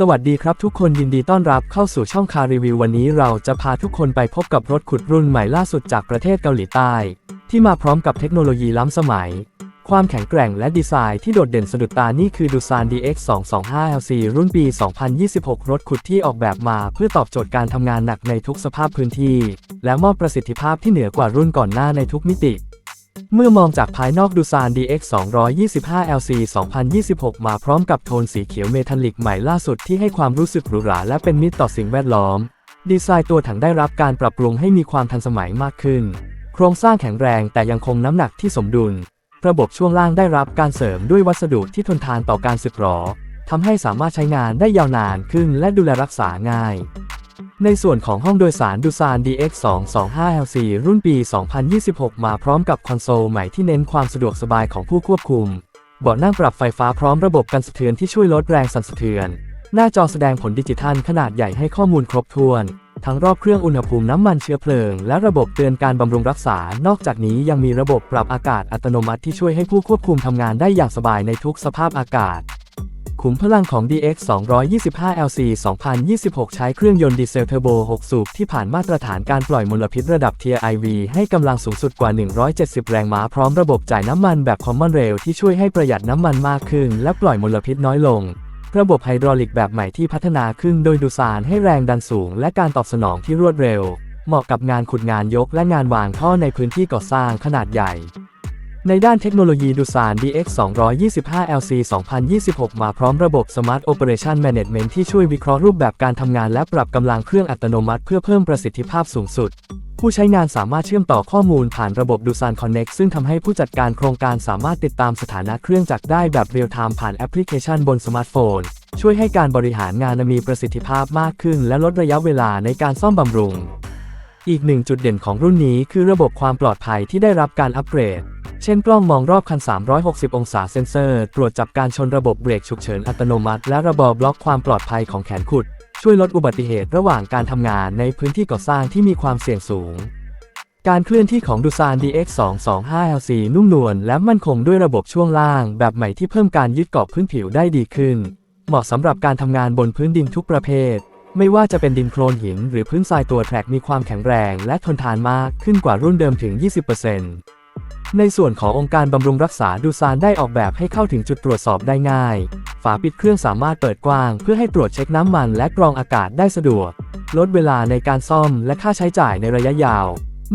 สวัสดีครับทุกคนยินดีต้อนรับเข้าสู่ช่องคารีวิววันนี้เราจะพาทุกคนไปพบกับรถขุดรุ่นใหม่ล่าสุดจากประเทศเกาหลีใต้ ที่มาพร้อมกับเทคโนโลยีล้ำสมัย ความแข็งแกร่งและดีไซน์ที่โดดเด่นสะดุดตานี่คือดูซาน DX 225 LC รุ่นปี 2026 รถขุดที่ออกแบบมาเพื่อตอบโจทย์การทำงานหนักในทุกสภาพพื้นที่ และมอบประสิทธิภาพที่เหนือกว่ารุ่นก่อนหน้าในทุกมิติ เมื่อมองจากภายนอกดูซาน DX 225 LC 2026 มาพร้อมกับโทนสีเขียวเมทัลลิกใหม่ล่าสุดที่ให้ความรู้สึกหรูหราและเป็นมิตรต่อสิ่งแวดล้อม ดีไซน์ตัวถังได้รับการปรับปรุงให้มีความทันสมัยมากขึ้น โครงสร้างแข็งแรงแต่ยังคงน้ำหนักที่สมดุล ระบบช่วงล่างได้รับการเสริมด้วยวัสดุที่ทนทานต่อการสึกหรอทำให้สามารถใช้งานได้ยาวนานขึ้นและดูแลรักษาง่าย ในส่วนของห้องโดยสารดูซาน DX 225 LC รุ่นปี 2026 มาพร้อมกับคอนโซลใหม่ที่เน้นความสะดวกสบายของผู้ควบคุม เบาะนั่งปรับไฟฟ้าพร้อมระบบกันสะเทือนที่ช่วยลดแรงสั่นสะเทือน หน้าจอแสดงผลดิจิทัลขนาดใหญ่ให้ข้อมูลครบถ้วน ทั้งรอบเครื่องอุณหภูมิน้ำมันเชื้อเพลิง และระบบเตือนการบำรุงรักษา นอกจากนี้ยังมีระบบปรับอากาศอัตโนมัติที่ช่วยให้ผู้ควบคุมทำงานได้อย่างสบายในทุกสภาพอากาศ ขุมพลังของ DX 225 LC 2026 ใช้เครื่องยนต์ดีเซลเทอร์โบ 6 สูบที่ผ่านมาตรฐานการปล่อยมลพิษระดับ Tier IV ให้กำลังสูงสุดกว่า 170 แรงม้าพร้อมระบบจ่ายน้ำมันแบบ Common Rail ที่ช่วยให้ประหยัดน้ำมันมากขึ้น และปล่อยมลพิษน้อยลง ระบบไฮดรอลิกแบบใหม่ที่พัฒนาขึ้นโดยดูซานให้แรงดันสูง และการตอบสนองที่รวดเร็ว เหมาะกับงานขุดงานยกและงานวางท่อในพื้นที่ก่อสร้างขนาดใหญ่ ในด้านเทคโนโลยีดูซาน DX 225 LC 2026 มาพร้อมระบบ Smart Operation Management ที่ช่วยวิเคราะห์รูปแบบการทำงานและปรับกำลังเครื่องอัตโนมัติเพื่อเพิ่มประสิทธิภาพสูงสุด ผู้ใช้งานสามารถเชื่อมต่อข้อมูลผ่านระบบดูซาน Connect ซึ่งทำให้ผู้จัดการโครงการสามารถติดตามสถานะเครื่องจักรได้แบบเรียลไทม์ผ่านแอปพลิเคชันบนสมาร์ทโฟน ช่วยให้การบริหารงานมีประสิทธิภาพมากขึ้น และลดระยะเวลาในการซ่อมบำรุง อีกหนึ่งจุดเด่นของรุ่นนี้คือระบบความปลอดภัยที่ได้รับการอัปเกรด เช่นกล้องมองรอบคัน 360 องศาเซ็นเซอร์ ตรวจจับการชนระบบเบรกฉุกเฉินอัตโนมัติ และระบบบล็อกความปลอดภัยของแขนขุด ช่วยลดอุบัติเหตุระหว่างการทำงานในพื้นที่ก่อสร้างที่มีความเสี่ยงสูง การเคลื่อนที่ของดูซาน DX 225 LC นุ่มนวลและมั่นคงด้วยระบบช่วงล่าง แบบใหม่ที่เพิ่มการยึดเกาะพื้นผิวได้ดีขึ้น เหมาะสำหรับการทำงานบนพื้นดินทุกประเภท ไม่ว่าจะเป็นดินโคลนหินหรือพื้นทรายตัวแทร็กมีความแข็งแรงและทนทานมากขึ้นกว่ารุ่นเดิมถึง 20%ในส่วนขององค์การบำรุงรักษาดูซานได้ออกแบบให้เข้าถึงจุดตรวจสอบได้ง่าย ฝาปิดเครื่องสามารถเปิดกว้าง เพื่อให้ตรวจเช็คน้ำมันและกรองอากาศได้สะดวก ลดเวลาในการซ่อมและค่าใช้จ่ายในระยะยาว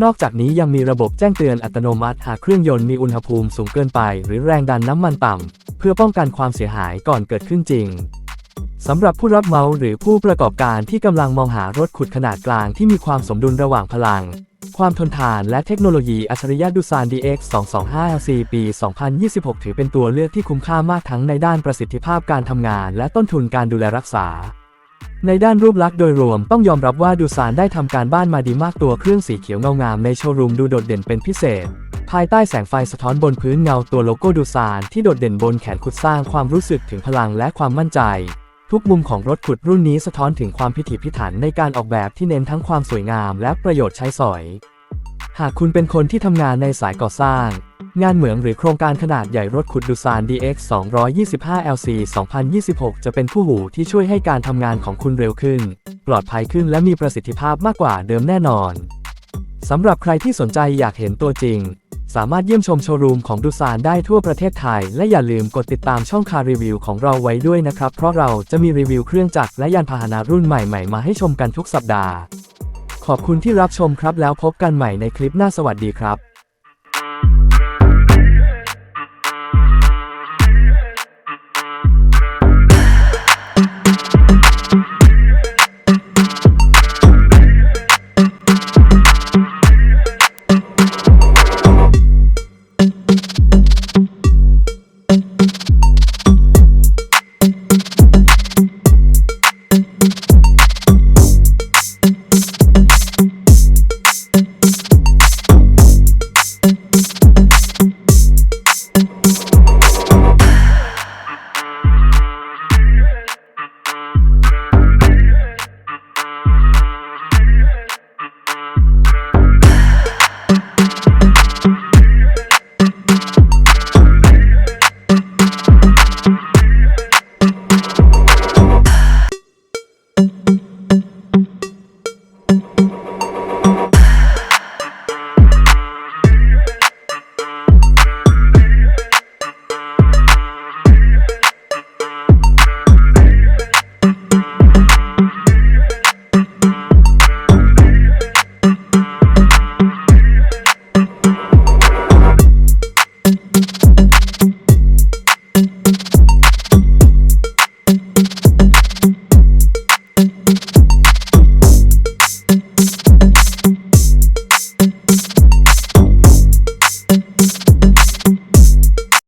นอกจากนี้ยังมีระบบแจ้งเตือนอัตโนมัติหากเครื่องยนต์มีอุณหภูมิสูงเกินไป หรือแรงดันน้ำมันต่ำเพื่อป้องกันความเสียหายก่อนเกิดขึ้นจริง สำหรับผู้รับเหมาหรือผู้ประกอบการที่กำลังมองหารถขุดขนาดกลางที่มีความสมดุลระหว่างพลัง ความทนทานและเทคโนโลยีอัจฉริยะดูซาน DX 225 LC ปี 2026 ถือเป็นตัวเลือกที่คุ้มค่ามากทั้งในด้านประสิทธิภาพการทำงาน และต้นทุนการดูแลรักษา ในด้านรูปลักษณ์โดยรวมต้องยอมรับว่าดูซานได้ทำการบ้านมาดีมากตัวเครื่องสีเขียวเงางามในโชว์รูมดูโดดเด่นเป็นพิเศษภายใต้แสงไฟสะท้อนบนพื้นเงาตัวโลโก้ดูซานที่โดดเด่นบนแขนขุดสร้างความรู้สึกถึงพลังและความมั่นใจ ทุกมุมของรถขุดรุ่นนี้สะท้อนถึงความพิถีพิถันในการออกแบบที่เน้นทั้งความสวยงามและประโยชน์ใช้สอย หากคุณเป็นคนที่ทำงานในสายก่อสร้าง งานเหมืองหรือโครงการขนาดใหญ่รถขุดดูซาน DX 225 LC 2026 จะเป็นผู้หูที่ช่วยให้การทำงานของคุณเร็วขึ้น ปลอดภัยขึ้นและมีประสิทธิภาพมากกว่าเดิมแน่นอนสำหรับใครที่สนใจอยากเห็นตัวจริง สามารถเยี่ยมชมโชว์รูมของดูซานได้ทั่วประเทศไทย และอย่าลืมกดติดตามช่องคารีวิวของเราไว้ด้วยนะครับ เพราะเราจะมีรีวิวเครื่องจักรและยานพาหนะรุ่นใหม่ๆ มาให้ชมกันทุกสัปดาห์ ขอบคุณที่รับชมครับแล้วพบกันใหม่ในคลิปหน้าสวัสดีครับ